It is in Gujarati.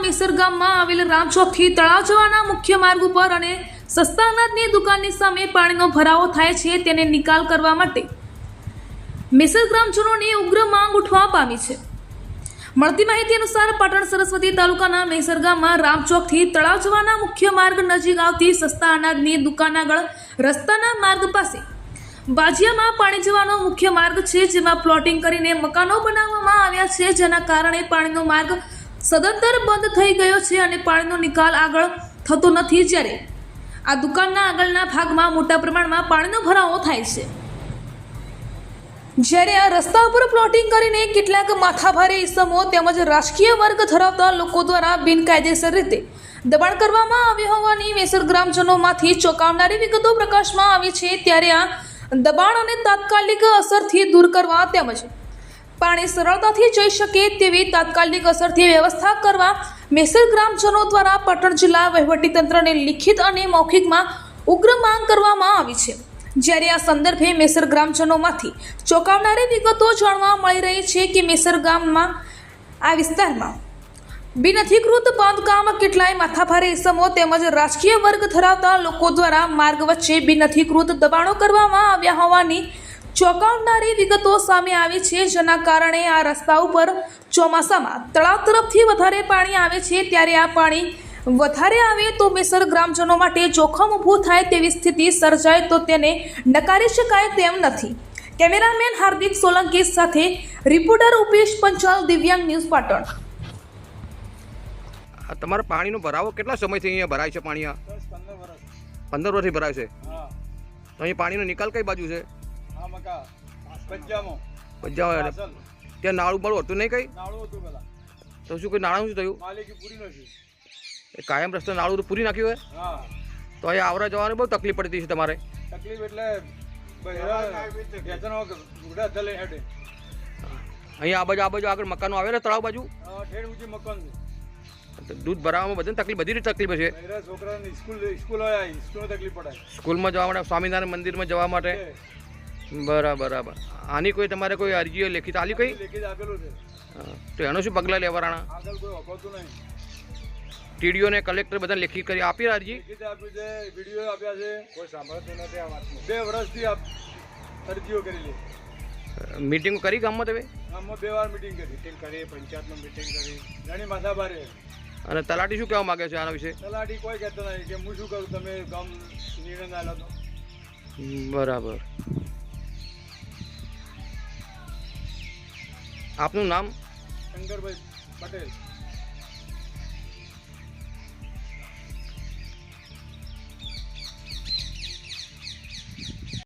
મેસર ગામમાં આવેલ રામચોકથી તળાવ જવાના મુખ્ય માર્ગ ઉપર અને સસ્તા અનાજની દુકાનની સામે પાણીનો ભરાવો થાય છે તેને નિકાલ કરવા માટે મેસર ગ્રામજનોની ઉગ્ર માંગ ઉઠવા પામી છે. મળતી માહિતી અનુસાર પાટણ સરસ્વતી તાલુકાના મેસર ગામમાં રામચોકથી તળાવ જવાના મુખ્ય માર્ગ નજીક આવતી સસ્તા અનાજની દુકાન આગળ રસ્તાના માર્ગ પાસે બાજિયામાં પાણી જવાનો મુખ્ય માર્ગ છે, જેમાં પ્લોટિંગ કરીને મકાનો બનાવવામાં આવ્યા છે, જેના કારણે પાણીનો માર્ગ સદંતર બંધ થઈ ગયો છે અને પાણીનો નિકાલ આગળ થતો નથી જ્યારે. આ દુકાનના આગળના ભાગમાં મોટા પ્રમાણમાં પાણીનો ભરાવો થાય છે. જ્યારે આ રસ્તા ઉપર પ્લોટિંગ કરીને કેટલાક માથાભારે ઇસમો તેમજ રાજકીય વર્ગ ધરાવતા લોકો દ્વારા બિનકાયદેસર રીતે દબાણ કરવામાં આવ્યું હોવાની વેસર ગ્રામજનોમાંથી ચોંકાવનારી વિગતો પ્રકાશમાં આવી છે, ત્યારે આ દબાણ અને તાત્કાલિક અસરથી દૂર કરવા તેમજ પાણી સરળતાથી જઈ શકે તેવી તાત્કાલિક અસરથી વ્યવસ્થા કરવા મેસર ગ્રામજનો દ્વારા પાટણ જિલ્લા વહીવટીતંત્રને લિખિત અને મૌખિકમાં ઉગ્ર માંગ કરવામાં આવી છે. જ્યારે આ સંદર્ભે મેસર ગ્રામજનોમાંથી ચોંકાવનારી વિગતો જાણવા મળી રહી છે કે મેસર ગામમાં આ વિસ્તારમાં બિનઅધિકૃત બાંધકામ કેટલાય માથાભારે ઇસમો તેમજ રાજકીય વર્ગ ધરાવતા લોકો દ્વારા માર્ગ વચ્ચે બિનઅધિકૃત દબાણો કરવામાં આવ્યા હોવાની ચોંકાવનારી વિગતો સામે આવી છે. જેના કારણે આ રસ્તા ઉપર ચોમાસામાં તળાવ તરફથી વધારે પાણી આવે છે. ત્યારે આ પાણી વધારે આવે તો મેસર ગ્રામજનો માટે જોખમ ઊભું થાય તેવી સ્થિતિ સર્જાય તો તેને નકારી શકાય તેમ નથી. કેમેરામેન હાર્દિક સોલંકી સાથે રિપોર્ટર ઉપેશ પંચાલ, દિવ્યાંગ ન્યૂઝ પાટણ. તમારો પાણીનો ભરાવો કેટલા સમયથી અહીંયા ભરાય છે પાણી આ? પંદર વર્ષ પંદર વર્ષથી ભરાય છે? તો અહીં પાણીનો નિકાલ કઈ બાજુ છે? ત્યાં નાળું બાળું હતું નહીં કઈ? તો શું કોઈ નાળું શું થયું? એ કાયમ રસ્તે નાળું પૂરી નાખ્યું હોય તો અહીંયા આવરા જવાની બહુ તકલીફ પડતી છે તમારે. તકલીફ એટલે અહીંયા આ બાજુ આ બાજુ આગળ મકાનો આવે ને તળાવ બાજુ? ઊંચી મકાન છે. દૂધ ભરાવામાં બધાને તકલીફ બધી રીતે તકલીફ છે. છોકરાને સ્કૂલ સ્કૂલ સ્કૂલમાં તકલીફ પડે. સ્કૂલમાં જવા માટે સ્વામિનારાયણ મંદિરમાં જવા માટે. બરાબર બરાબર. આની કોઈ તમારે કોઈ અરજીઓ લેખિત આલી કઈ? લેખિત આપેલું છે. તો એનો શું પગલાં લેવાના આગળ કોઈ વખોતું નહીં. ટીડીઓને કલેક્ટર બધા લેખિત કરી આપી અરજી? આપ્યું છે વીડિયો આપ્યા છે. કોઈ સાંભળતું નથી આ વાતનું. બે વર્ષથી આપ અરજીઓ કરેલી મીટિંગ કરી ગામમાં તમે? ગામમાં બે વાર મીટિંગ કરી. મિટિંગ કરી પંચાયતમાં મીટિંગ કરી. ઘણી માથા ભારે અને તલાટી શું કહેવા માંગે છે આના વિશે? તલાટી કોઈ કહેતો નહીં કે હું શું કરું તમે ગામ નિર્ણય ના લો બરાબર. આપનું નામ? શંકરભાઈ પટેલ.